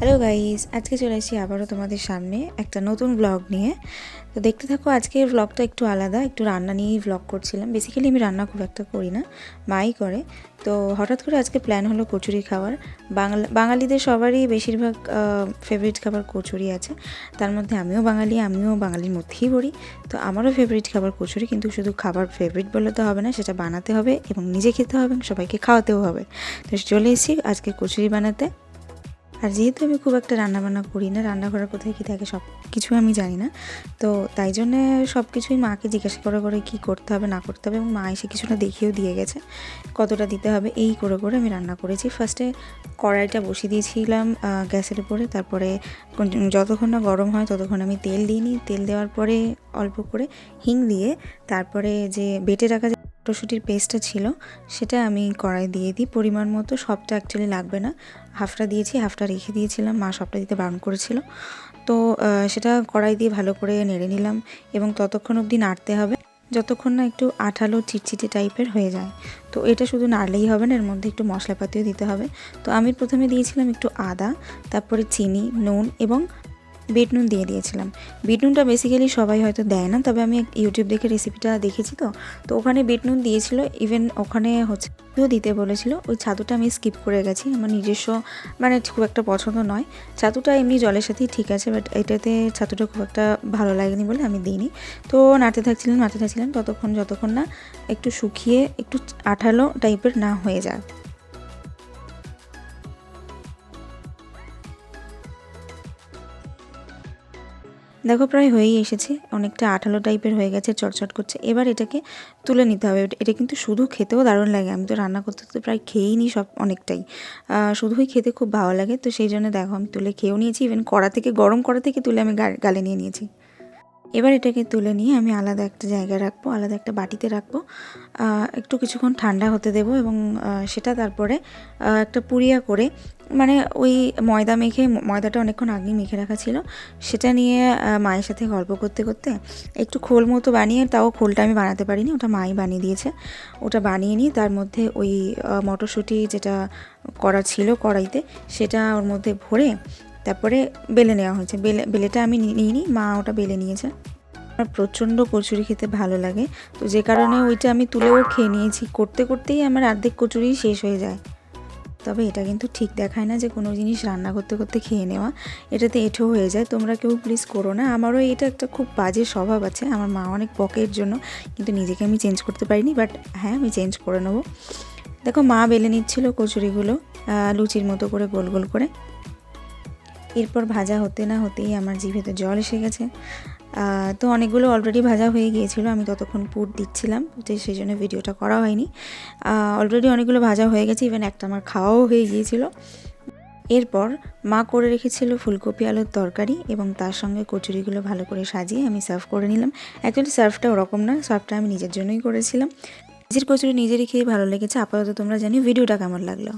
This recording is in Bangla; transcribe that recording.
হ্যালো গাইস আজকে চলে এসেছি আবারও তোমাদের সামনে একটা নতুন ব্লগ নিয়ে। তো দেখতে থাকো, আজকের ব্লগটা একটু আলাদা, একটু রান্না নিয়েই ব্লগ করছিলাম। বেসিক্যালি আমি রান্না খুব একটা করি না, মাই করে। তো হঠাৎ করে আজকে প্ল্যান হলো কচুরি খাওয়ার। বাংলা, বাঙালিদের সবারই বেশিরভাগ ফেভারিট খাবার কচুরি আছে। তার মধ্যে আমিও বাঙালি, আমিও বাঙালির মধ্যেই পড়ি। তো আমারও ফেভারিট খাবার কচুরি, কিন্তু শুধু খাবার ফেভারিট বলে তো হবে না, সেটা বানাতে হবে এবং নিজে খেতে হবে সবাইকে খাওয়াতেও হবে। তো চলে এসেছি আজকে কচুরি বানাতে। আর যেহেতু আমি খুব একটা রান্নাবান্না করি না, রান্নাঘরের কোথায় কী থাকে সব কিছু আমি জানি না। তো তাই জন্যে সব কিছুই মাকে জিজ্ঞাসা করে করে কী করতে হবে, না করতে হবে এবং মা এসে কিছুটা দেখিয়েও দিয়ে গেছে, কতটা দিতে হবে, এই করে করে আমি রান্না করেছি। ফার্স্টে কড়াইটা বসিয়ে দিয়েছিলাম গ্যাসের উপরে, তারপরে যতক্ষণ না গরম হয় ততক্ষণ আমি তেল দিই তেল দেওয়ার পরে অল্প করে হিং দিয়ে, তারপরে যে বেটে রাখা মটরশুঁটির পেস্টটা ছিল, সেটা আমি কড়াই দিয়ে দিই। পরিমাণ মতো সবটা অ্যাকচুয়ালি লাগবে না। হাফটা দিয়েছি, হাফটা রেখে দিয়েছিলাম, মা সবটা দিতে বারণ করেছিল। তো সেটা কড়াই দিয়ে ভালো করে নেড়ে নিলাম এবং ততক্ষণ অবধি নাড়তে হবে, যতক্ষণ না একটু আঠালো চিটচিটে টাইপের হয়ে যায়। তো এটা শুধু নাড়লেই হবে না, এর মধ্যে একটু মশলাপাতিও দিতে হবে। তো আমি প্রথমে দিয়েছিলাম একটু আদা, তারপরে চিনি, নুন এবং বিট নুন দিয়ে দিয়েছিলাম। বিট নুনটা বেসিক্যালি সবাই হয়তো দেয় না, তবে আমি ইউটিউব দেখে রেসিপিটা দেখেছি তো। তো ওখানে বিট নুন দিয়েছিল ইভেন ওখানে হচ্ছে দিতে বলেছিল, ওই ছাতুটা আমি স্কিপ করে গেছি, আমার নিজস্ব মানে খুব একটা পছন্দ নয়। ছাতুটা এমনি জলের সাথেই ঠিক আছে বাট এটাতে ছাতুটা খুব একটা ভালো লাগেনি বলে আমি দিইনি। তো নাড়তে থাকছিলাম নাড়তে থাকছিলাম, ততক্ষণ, যতক্ষণ না একটু শুকিয়ে, একটু আঠালো টাইপের না হয়ে যায়। দেখো, প্রায় হয়েই এসেছে। অনেকটা আঠালো টাইপের হয়ে গেছে, চটচট করছে। এবার এটাকে তুলে নিতে হবে। এটা- কিন্তু শুধু খেতেও দারুণ লাগে। আমি তো রান্না করতে তো প্রায় খেয়েই নিই সব অনেকটাই। শুধুই খেতে খুব ভালো লাগে। তো সেই জন্য দেখো, আমি তুলে খেয়েও নিয়েছি। ইভেন কড়া থেকে, গরম কড়া থেকে তুলে আমি গালে নিয়ে নিয়েছি। এবার এটাকে তুলে নিয়ে আমি আলাদা একটা জায়গায় রাখব, আলাদা একটা বাটিতে রাখব। একটু কিছুক্ষণ ঠান্ডা হতে দেবো এবং সেটা তারপরে একটা পুরিয়া করে মানে ওই ময়দা মেখে, ময়দাটা অনেকক্ষণ আগেই মেখে রাখা ছিল। সেটা নিয়ে মায়ের সাথে গল্প করতে করতে একটু খোল মতো বানিয়ে, তাও খোলটা আমি বানাতে পারিনি, ওটা মাই বানিয়ে দিয়েছে। ওটা বানিয়ে নিয়ে তার মধ্যে ওই মটরশুঁটি যেটা করা ছিল কড়াইতে, সেটা ওর মধ্যে ভরে তারপরে বেলে নেওয়া হয়েছে। বেলে, বেলেটা আমি নিইনি, মা ওটা বেলে নিয়েছে। আমার প্রচণ্ড কচুরি খেতে ভালো লাগে। তো যে কারণে ওইটা আমি তুলেও খেয়ে নিয়েছি। করতে করতেই আমার অর্ধেক কচুরি শেষ হয়ে যায়। তবে এটা কিন্তু ঠিক দেখায় না যে কোনো জিনিস রান্না করতে করতে খেয়ে নেওয়া। এটাতে এঁঠো হয়ে যায়। তোমরা কেউ প্লিজ করো না। আমারও এটা একটা খুব বাজে স্বভাব আছে। আমার মা অনেক বকের জন্য। কিন্তু নিজেকে আমি চেঞ্জ করতে পারিনি। বাট হ্যাঁ আমি চেঞ্জ করে নেব। দেখো মা বেলে নিচ্ছিল কচুরিগুলো লুচির মতো করে গোল গোল করে। এরপর ভাজা হতে না হতেই আমার জিভেতে জল এসে গেছে। তো অনেকগুলো অলরেডি ভাজা হয়ে গিয়েছিল, আমি ততক্ষণ পুর দিচ্ছিলাম তো সেই জন্য ভিডিওটা করা হয়নি। অলরেডি অনেকগুলো ভাজা হয়ে গেছে ইভেন একটা আমার খাওয়াও হয়ে গিয়েছিল। এরপর মা করে রেখেছিল ফুলকপি আলুর তরকারি এবং তার সঙ্গে কচুরিগুলো ভালো করে সাজিয়ে আমি সার্ভ করে নিলাম। অ্যাকচুয়ালি সার্ভটা ওরকম না সার্ভটা আমি নিজের জন্যই করেছিলাম। নিজের কচুরি নিজেরই খেয়ে ভালো লেগেছে, আপাতত তোমরা জানি ভিডিওটা কেমন লাগল।